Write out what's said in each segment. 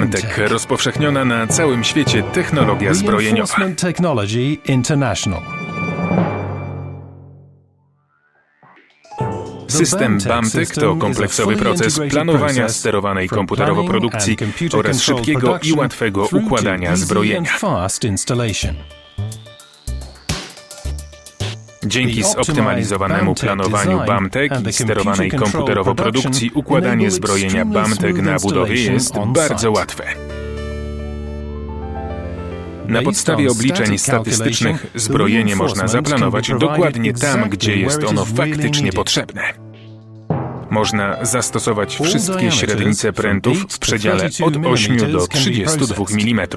BAMTech, rozpowszechniona na całym świecie technologia zbrojeniowa. Reinforcement Technology International. System BAMTech to kompleksowy proces planowania, sterowanej komputerowo produkcji oraz szybkiego i łatwego układania zbrojenia. Dzięki zoptymalizowanemu planowaniu BAMTech i sterowanej komputerowo produkcji układanie zbrojenia BAMTech na budowie jest bardzo łatwe. Na podstawie obliczeń statystycznych zbrojenie można zaplanować dokładnie tam, gdzie jest ono faktycznie potrzebne. Można zastosować wszystkie średnice prętów w przedziale od 8 do 32 mm.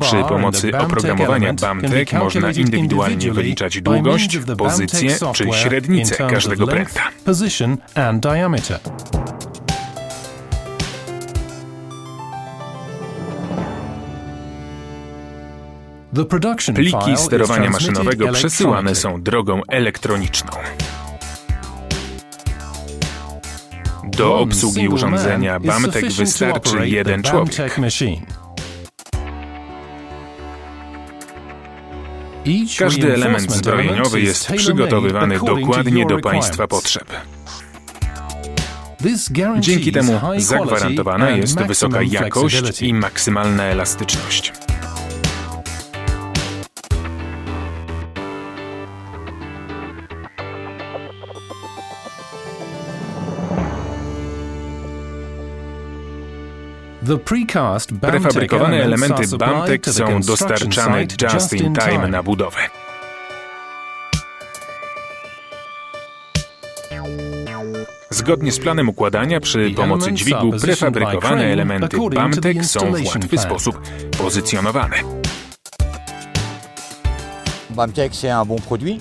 Przy pomocy oprogramowania BAMTech można indywidualnie wyliczać długość, pozycję czy średnicę każdego pręta. Pliki sterowania maszynowego przesyłane są drogą elektroniczną. Do obsługi urządzenia BAMTech wystarczy jeden człowiek. Każdy element zbrojeniowy jest przygotowywany dokładnie do Państwa potrzeb. Dzięki temu zagwarantowana jest wysoka jakość i maksymalna elastyczność. Prefabrykowane elementy the są construction dostarczane site just in time na budowę. Zgodnie z planem układania przy The pomocy dźwigu prefabrykowane elementy BAMTech są w łatwy sposób pozycjonowane. BAMTech, c'est un bon produit.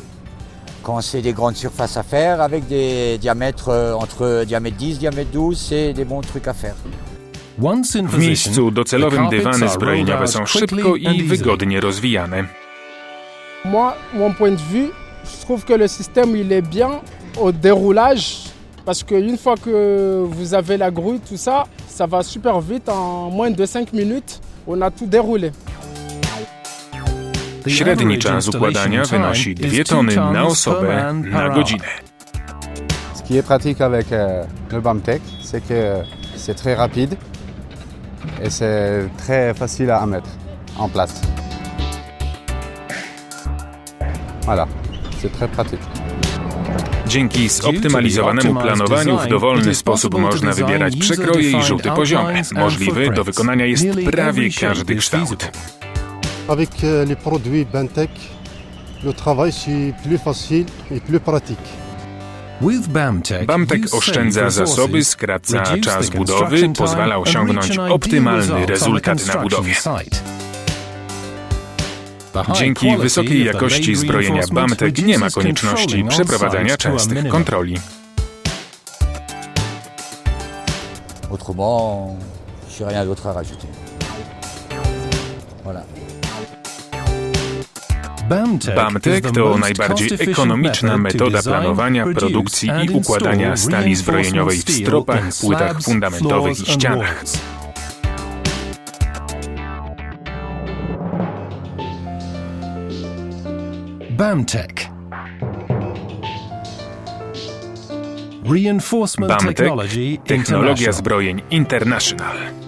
Quand c'est des grandes surfaces à faire, avec des diamètres euh, entre diamètre 10, diamètre 12, c'est des bons trucs à faire. W miejscu docelowym dywany zbrojeniowe są szybko i wygodnie rozwijane. Moi, mon point de vue, je trouve que le système il est bien au déroulage parce qu'une fois que vous avez la grue, tout ça, ça va super vite. En moins de 5 minutes, on a tout déroulé. The Średni czas układania wynosi time 2 is two tony na osobę na godzinę. Ce qui est pratique avec euh, le BAMTech, c'est que c'est très rapide et c'est très facile à mettre en place. Voilà, c'est très pratique. Dzięki zoptymalizowanemu planowaniu w dowolny sposób można wybierać przekroje i żółty poziomy. Możliwy do wykonania jest prawie każdy kształt. Avec euh, les produits Bentech, le travail c'est plus facile et plus pratique. Save oszczędza zasoby, skraca czas budowy, pozwala osiągnąć optymalny rezultat na budowie. Dzięki wysokiej jakości zbrojenia BAMTech nie ma konieczności przeprowadzania częstych kontroli. Autrement, je n'ai rien d'autre à rajouter. Voilà. BAMTech, to najbardziej ekonomiczna metoda planowania, produkcji i układania stali zbrojeniowej w stropach, płytach fundamentowych i ścianach. BAMTech Reinforcement BAMTech Technologia. Zbrojeń International.